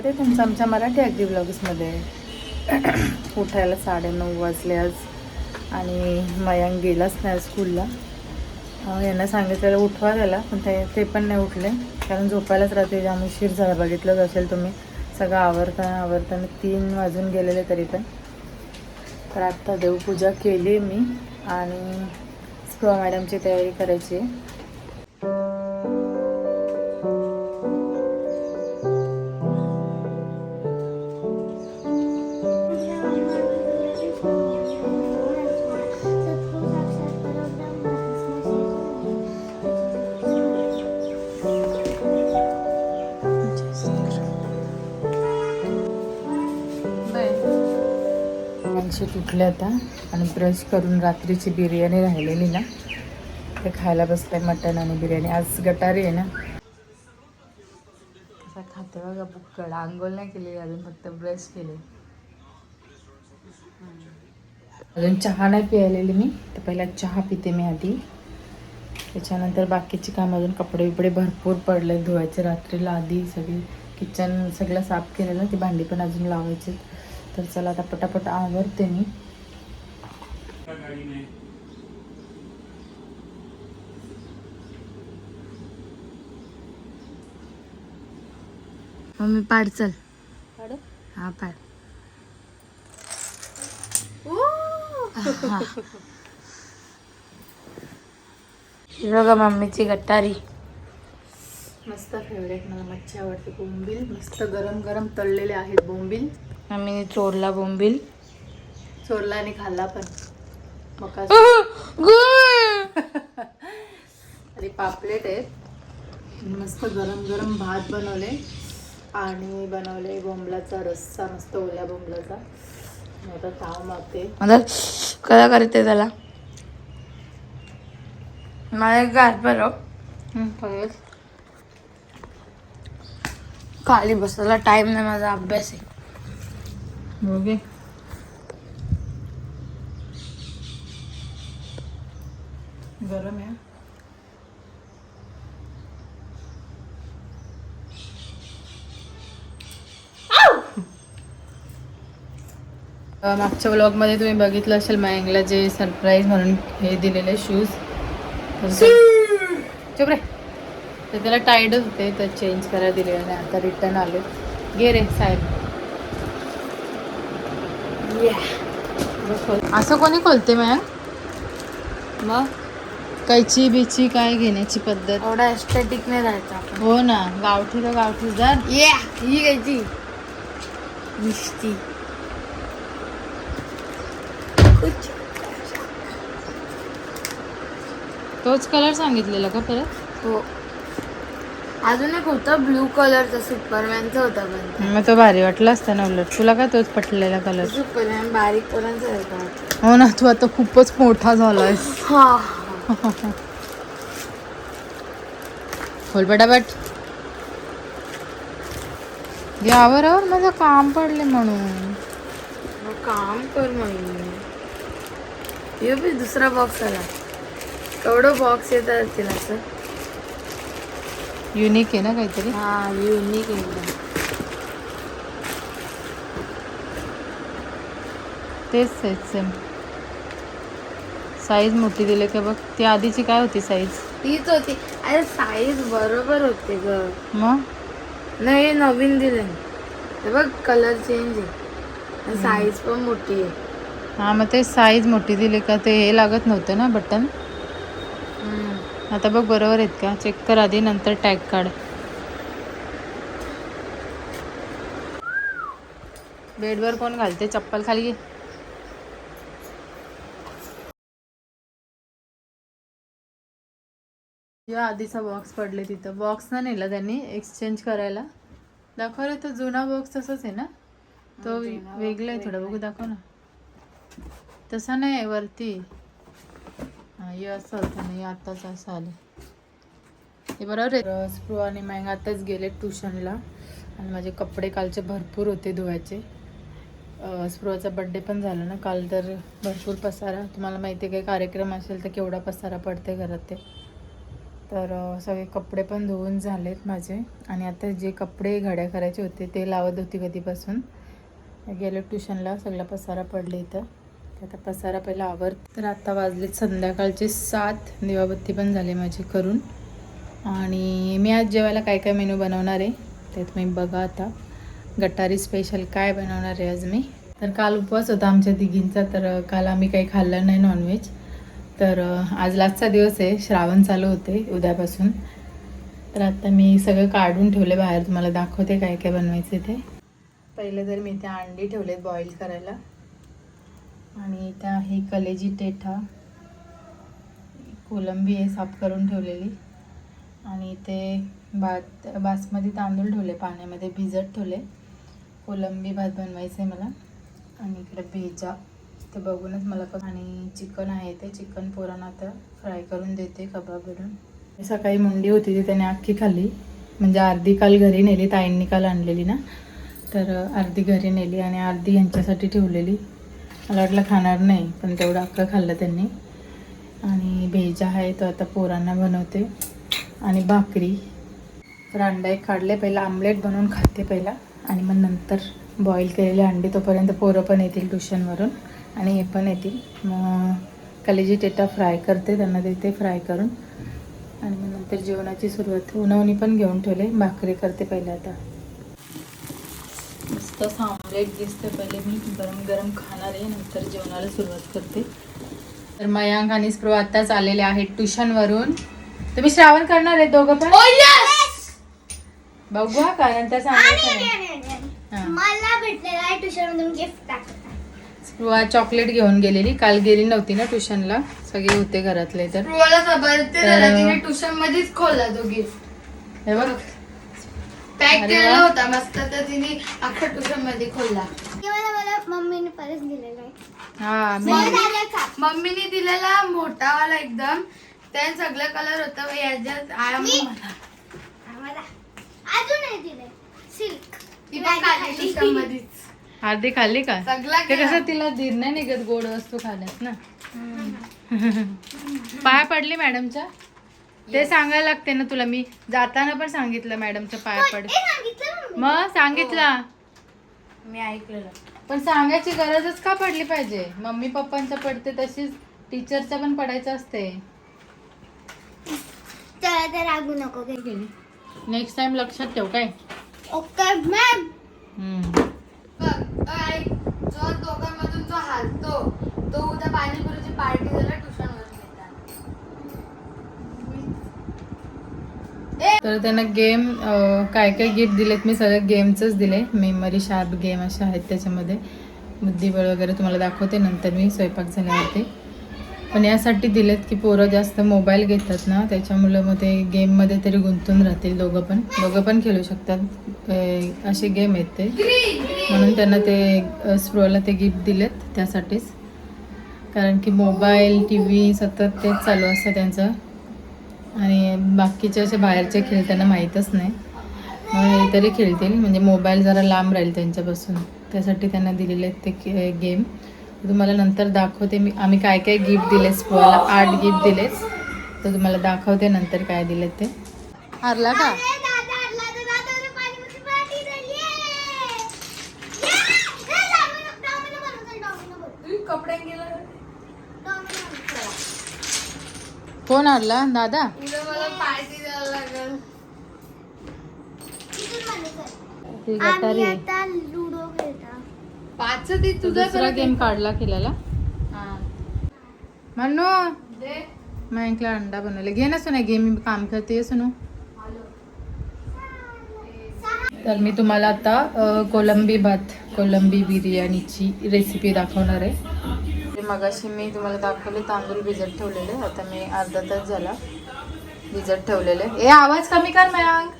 स्वागत आहे तुमचं आमच्या मराठी अगदी ब्लॉग्समध्ये उठायला साडेनऊ वाजले आज आणि मयांक गेलाच नाही स्कूलला यांना सांगितलेलं उठवा त्याला पण ते ते पण नाही उठले. कारण झोपायलाच रात्री जाम उशीर झाला बघितलंच असेल तुम्ही. सगळं आवरताना आवरताना तीन वाजून गेलेले तरी पण. तर आत्ता देवपूजा केली मी आणि स्प्रो मॅडमची तयारी करायची आहे तुटले आता. आणि ब्रश करून रात्रीची बिर्याणी राहिलेली ना ते खायला बसले मटण आणि बिर्याणी. आज गटारी आहे ना. कसा खाते बघा बुक्कड आंघोळ नाही केली अजून फक्त ब्रश केले. अजून चहा नाही पियालेली मी तर पहिला चहा पिते मी आधी. त्याच्यानंतर बाकीची काम अजून कपडे बिपडे भरपूर पडले धुवायचे रात्रीला आधी सगळी किचन सगळं साफ केलेलं ती भांडी पण अजून लावायची तर चला आता पटापट आवरते मी. मम्मी पाड चल. हा पाड. हा. बघा मम्मीची गटारी. मस्त फेवरेट मला मच्छी आवडते. बोंबील मस्त गरम गरम तळलेले आहेत बोंबील. मम्मीने चोरला बोंबील. चोरला आणि खाल्ला पण. मका आणि पापलेट आहेत. मस्त गरम गरम भात बनवले. आणि बनवले बोंबलाचा रस्सा मस्त ओल्या बोंबलाचा. आता ताव मागते. मला कला करते त्याला? मला गाठ बरं. खाली बसायला टाइम नाही माझा अभ्यास आहे. गरम आहे. मागच्या व्लॉगमध्ये तुम्ही बघितलं असेल मयंकला जे सरप्राईज म्हणून हे दिलेले शूज चुप रे. तर त्याला टाईडच होते तर चेंज करायला दिले आणि आता रिटर्न आले. गे रे साहेब. असं कोणी खोलते मग मग? कैची बिची काय घेण्याची पद्धत? एवढा एस्थेटिक नाही राहायचं आपण. हो ना गावठी तर गावठी जर ये ही घ्यायची. नुसती तोच कलर सांगितलेला का परत? हो. अजून एक होतं ब्लू कलरचा सुपरमॅनचा होता पण. मग तो भारी वाटला असता ना उलट. तुला काय तोच पटलेला कलर सुपरमॅन बारीक पर्यंत होता. हो ना तू आता खूपच मोठा झालायस. हा. खोल पटापट. यावर माझं काम पडले म्हणून. काम कर मग ये बी दुसरा बॉक्स आला. केवढं बॉक्स येत असतील असं? युनिक आहे ना काहीतरी? हा युनिक एकदम. तेच आहे सेम साईज मोठी दिली का बघ ती आधीची काय होती साईज तीच होती. अरे साईज बरोबर होते ग. मग? नाही नवीन दिले. बघ कलर चेंज आहे. साईज पण मोठी आहे. हा मग ते साईज मोठी दिली का ते हे लागत नव्हतं ना बटन. आता बघ बरोबर आहेत का? चेक कर आधी नंतर टॅग काढ. बेडवर कोण घालते? चप्पल खाली घे. या आधीचा बॉक्स पडले तिथं. बॉक्स ना नेला त्यांनी एक्सचेंज करायला. दाखव रे तो जुना बॉक्स तसाच आहे ना? तो वेगळा आहे थोडा बघू दाखव ना. तसा नाही आहे वरती. हा हे असं होतं नाही आताच असं आलं. हे बरोबर आहे. स्प्रू आणि मँग आताच गेले ट्युशनला. आणि माझे कपडे कालचे भरपूर होते धुवायचे. स्प्रूचा बड्डे पण झाला ना काल तर भरपूर पसारा. तुम्हाला माहिती आहे काही कार्यक्रम असेल तर केवढा पसारा पडते घरात ते. तर सगळे कपडे पण धुवून झालेत माझे. आणि आता जे कपडे घड्या करायचे होते ते लावत होती कधीपासून. गेलो ट्युशनला सगळा पसारा पडले इथं. आता पसारा पहिला आवर. तर आता वाजलेत संध्याकाळचे सात. दिवाबत्ती पण झाली माझी करून. आणि मी आज जेवायला काय काय मेनू बनवणार आहे ते तुम्ही बघा आता. गटारी स्पेशल काय बनवणार आहे आज मी? तर काल उपवास होता आमच्या तिघींचा तर काल आम्ही काही खाल्लं नाही नॉनव्हेज तर आज लास्टचा दिवस आहे. श्रावण चालू होते उद्यापासून. तर आता मी सगळं काढून ठेवले बाहेर. तुम्हाला दाखवते काय काय बनवायचे ते. पहिले तर मी त्या अंडी ठेवलेत बॉईल करायला. आणि त्या ही कलेजी टेठा कोलंबी आहे साफ करून ठेवलेली. आणि ते भात बासमती तांदूळ ठेवले पाण्यामध्ये भिजत ठेवले. कोलंबी भात बनवायचं आहे मला. आणि इकडे भेजा. ते बघूनच मला पण आणि चिकन आहे ते चिकन पोरांना आता फ्राय करून देते कबाबवरून. सकाळी मुंडी होती ती त्याने अख्खी खाल्ली. म्हणजे अर्धी काल घरी नेली ताईंनी काल आणलेली ना. तर अर्धी घरी नेली आणि अर्धी यांच्यासाठी ठेवलेली. मला वाटलं खाणार नाही पण तेवढं अख्खं खाल्लं त्यांनी. आणि भेजा आहे तो आता पोरांना बनवते. आणि भाकरी. तर अंडा एक काढले पहिला आमलेट बनवून खाते पहिला. आणि मग नंतर बॉईल केलेले अंडे तोपर्यंत पोरं पण येतील ट्युशनवरून आणि हे पण येतील. मग कलेजी टेटा फ्राय करते त्यांना देते फ्राय करून. आणि मग नंतर जेवणाची सुरुवात. उन्हावणी पण घेऊन ठेवले भाकरी करते पहिले आता. मस्त असं आमलेट दिसतं पहिले मी गरम गरम खाणार आहे नंतर जेवणाला सुरुवात करते. तर मयांक आणि स्प्रो आत्ताच आलेले आहेत ट्युशनवरून. तुम्ही श्रावण करणार आहे दोघं पण? बघू हा कारण त्या सांगायचं हा. मला भेटलेला आहे ट्युशन मधून गिफ्ट स्प्रुवा चॉकलेट घेऊन गेलेली. काल गेली नव्हती ना ट्युशनला सगळे होते घरातले तर. मला खबर ते तर- झालं तिने ट्युशन मध्येच खोलला तो गिफ्ट हे बघ. पॅक अरे केलेला वा. होता मस्त. तर तिने अख्खा ट्युशनमध्ये खोलला. मला मला मम्मीने परत दिलेला आहे. हा मी मला झालं का? मम्मीने दिलेला मोठावाला एकदम. त्यात सगळं कलर होतं. याच्यात आया मी- मला. आम्हाला अजून नाही दिले सिल्क ती पण खाल्ली ट्युशन मध्येच. अर्धी खाल्ली का? सगळा ते. कसं तिला धीर नाही निघत गोड वस्तू खाण्यात ना? पाय पडली मॅडमच्या? ते सांगायला लागते ना तुला मी जाताना पण सांगितलं मॅडमच्या पाया पड. हे मग सांगितला. मी ऐकलेलं. पण सांगायची गरजच का पडली पाहिजे? मम्मी पप्पांच्या पडते तशीच टीचरच्या पण पडायचं असते. रागू नको नेक्स्ट टाइम लक्षात ठेव काय? ओके मॅम हम्म. बघ ऐक जो चालतो तो उद्या पाणीपुरीची पार्टी झाला ट्युशन तर त्यांना गेम काय काय गिफ्ट दिलेत मी सगळं गेमचंच दिले. मेमरी शार्प गेम अशा आहेत त्याच्यामध्ये. बुद्धिबळ वगैरे तुम्हाला दाखवते. नंतर मी स्वयंपाक झाल्यावरती पण यासाठी दिलेत की पोरं जास्त मोबाईल घेतात ना त्याच्यामुळं मग ते गेममध्ये तरी गुंतून राहतील दोघं पण. दोघं पण खेळू शकतात. असे गेम आहेत ते. म्हणून त्यांना ते स्प्रोला ते गिफ्ट दिलेत त्यासाठीच. कारण की मोबाईल टी व्ही सतत तेच चालू असतं त्यांचं. आणि बाकीचे असे बाहेरचे खेळ त्यांना माहीतच नाही. मग हे तरी खेळतील. म्हणजे मोबाईल जरा लांब राहील त्यांच्यापासून. त्यासाठी त्यांना दिलेले आहेत ते गेम तुम्हाला नंतर दाखवते मी. आम्ही काय काय गिफ्ट दिले स्पोला आठ गिफ्ट दिलेत. तर तुम्हाला दाखवते नंतर काय दिलेत ते. हारला का. कोण हारला? दादा. ती गटारी आहे. आता लुडो खेळता पाच ती तुझा दुसरा गेम काढला केलेला. म्हणू मॅंकला अंडा बनवले. घे ना सुना गेम मी काम करते सुनू. तर मी तुम्हाला आता कोलंबी भात कोलंबी बिर्याणीची रेसिपी दाखवणार आहे. ते मगाशी मी तुम्हाला दाखवले तांदूळ भिजत ठेवलेले. आता मी अर्धा तास झाला भिजत ठेवलेले. ए आवाज कमी कर मयांक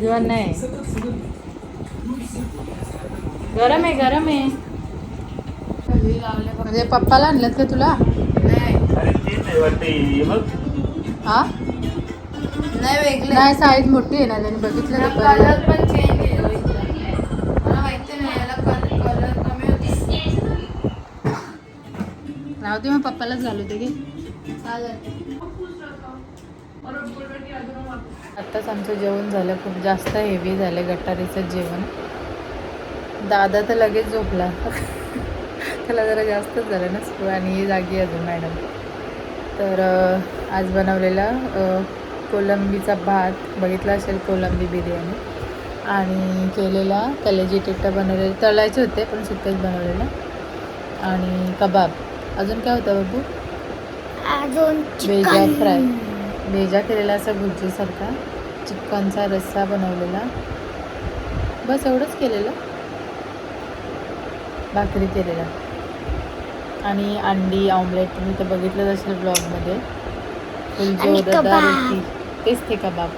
शेजवान नाही. गरम आहे गरम आहे. म्हणजे पप्पाला आणलं का तुला? हे हा? नाही वेगळे. नाही साईज मोठी आहे ना त्याने बघितलं का कलर परत? पण चेंज आहे रोहितला. मला माहिती नाही याला कलर कमी होती. राहू दे मग पप्पालाच घालू दे घे चालेल. आत्ताच आमचं जेवण झालं खूप जास्त हेवी झालं गटारीचं जेवण. दादा तर लगेच झोपला. त्याला जरा जास्तच झालं ना स्कूल आणि ही जागी अजून मॅडम तर आज बनवलेला कोलंबीचा भात बघितला असेल कोलंबी बिर्याणी. आणि केलेला कलेजी टिट्टा बनवलेले. तळायचे होते पण सुक्कच बनवलेला. आणि कबाब. अजून काय होतं बाबू? अजून फ्राय वेजा केलेला असा भुर्जीसारखा चिकनचा रस्सा बनवलेला. बस एवढंच केलेलं. भाकरी केलेला आणि अंडी ऑमलेट तुम्ही तर बघितलंच असेल ब्लॉगमध्ये फुल आणि जोरदार कबाब. होती तेच ते कबाब.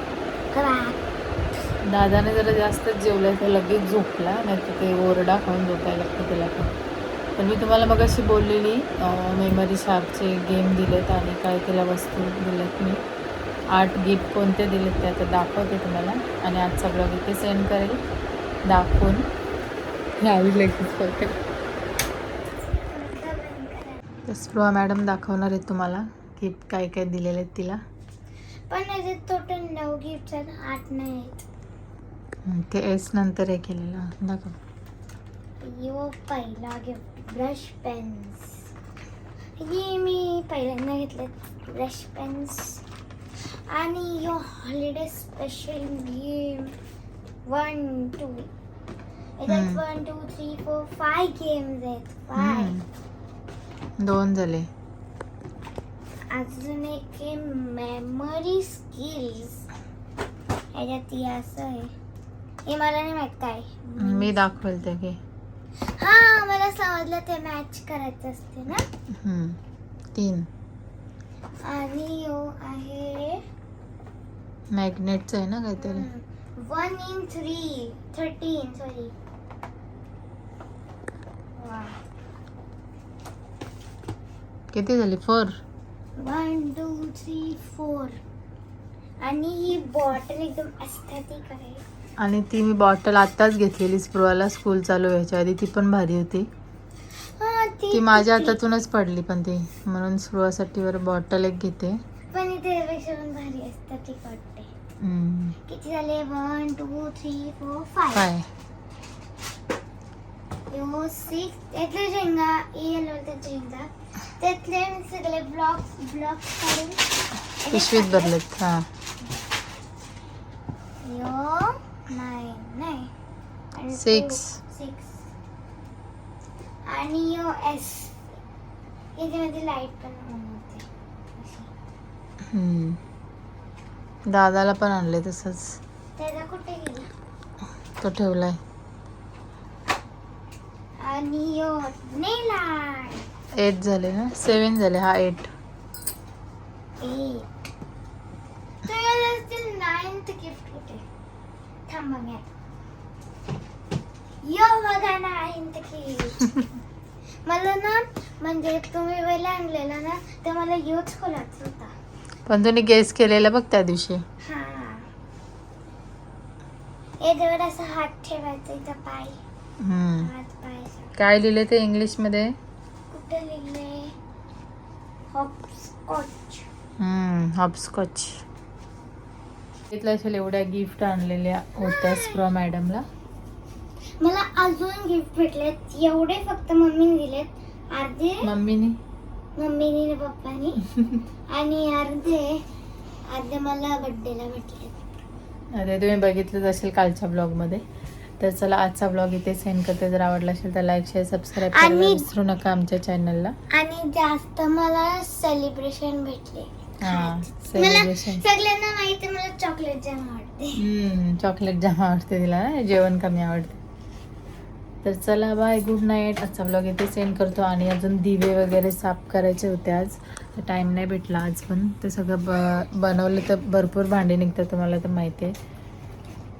दादाने जरा जास्तच जेवलं तर लगेच झोपला नाही तर ते ओरडा खाऊन झोपायला लागतं त्याला पण. तर मी तुम्हाला मग अशी बोललेली मेमरी शार्पचे गेम दिलेत आणि काय त्याला वस्तू दिलेत मी. आठ गिफ्ट कोणते दिलेत ते आता दाखवते तुम्हाला आणि आजचा ब्लॉग इथे सेंड करेल. दाखवून यावी लगेच बघेल तर स्पृहा मॅडम दाखवणार आहेत तुम्हाला गिफ्ट काय काय दिलेले आहेत तिला. पण याचे टोटल नऊ गिफ्ट आठ नाही आहेत. ते एस नंतर हे केलेलं. दाखव. यो पहिला गिफ्ट ब्रश पेन्स हे मी पहिल्यांदा घेतले ब्रश पेन्स आणि यो holiday special game one two याच्यात. One two three four five games आहेत. फाय. दोन झाले. अजून एक आहे मेमरी स्किल्स याच्यात असं आहे. हे मला नाही माहीत काय मी दाखवेल ते घे. हा मला समजलं ते मॅच करायचं असते ना. हं. तीन. आणि यो आहे मॅग्नेटचं आहे ना काहीतरी. One in three thirteen sorry किती झाली? Four one two three four आणि ही बॉटल एकदम अस्थेटिक आहे. आणि ती मी बॉटल आत्ताच घेतलेली स्प्रोला स्कूल चालू व्हायच्या आधी. ती पण भारी होती. ती माझ्या हातातूनच पडली पण ती. म्हणून स्प्रोसाठी वर बॉटल एक घेते. पण त्यापेक्षा पण भारी अस्थेटिक वाटते हं. किती झाले? One two three four five यो सिक्स त्यातले झेंगा येलो ते झेंगा त्यातले मी सगळे ब्लॉक्स ब्लॉक्स काढून. पिशवीत भरलेत हां. यो नाईन नाही Six. सिक्स आणि यो एस याच्यामध्ये लाइट पण होते. दादाला पण आणले तसंच. त्याचा कुठे गेला? तो ठेवलाय. आणि यो नेल एट झाले ना? सेवन झाले. हा एट एट नाईन्थ गिफ्ट कुठे थांबा. मी आता. यो बघा नाईन्थ गिफ्ट मला ना म्हणजे तुम्ही वेळेला आणलेला ना तर मला योच खोलायचा होता. पण तुम्ही गेस केलेला बघ त्या दिवशी. याच्यावर असं हात ठेवायचा इथं पाय. हात पाय. काय लिहिले ते इंग्लिशमध्ये? कुठे लिहिले? हॉपस्कॉच. हॉपस्कॉच. घेतलं असेल एवढ्या गिफ्ट आणलेल्या होत्या स्प्रो मॅडमला मला अजून गिफ्ट भेटलेत. एवढे फक्त मम्मीने दिलेत. अर्धे मम्मीनी? मम्मीने आणि पप्पानी. आणि अर्धे अर्धे मला बर्थडेला भेटले अरे तुम्ही बघितलंच असेल कालच्या ब्लॉगमध्ये तर चला आजचा ब्लॉग इथे सेंड करते. जर आवडला असेल तर लाईक शेअर सबस्क्राईब करायला विसरू नका आमच्या चॅनलला आणि जास्त मला सेलिब्रेशन भेटले. हां मला सेलिब्रेशन सगळ्यांना माहिती आहे मला चॉकलेट जाम आवडते. चॉकलेट जाम आवडते तिला ना जेवण कमी आवडते. तर चला बाय गुड नाईट आजचा ब्लॉग इथे सेंड करतो आणि अजून दिवे वगैरे साफ करायचे होते आज. तर टाईम नाही भेटला आज पण. ते सगळं ब बनवलं तर भरपूर भांडी निघतात तुम्हाला तर माहिती आहे.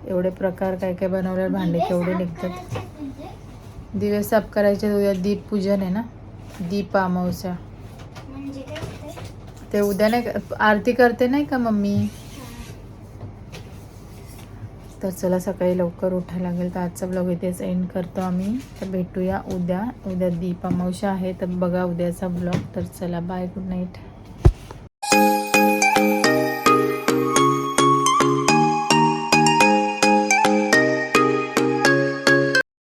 एवढे प्रकार काय काय बनवल्यावर भांडे केवढे निघतात. म्हणजे? दिवे साफ करायचे उद्या दीप पूजन आहे ना? दीप अमावस्या? ते उद्या नाही आरती करते नाही का मम्मी? तर चला सकाळी लवकर उठायला लागेल. तर आजचा ब्लॉग इथेच एंड करतो आम्ही. तर भेटूया उद्या. उद्या दीप आहे. तर बघा उद्याचा ब्लॉग तर चला बाय गुड नाईट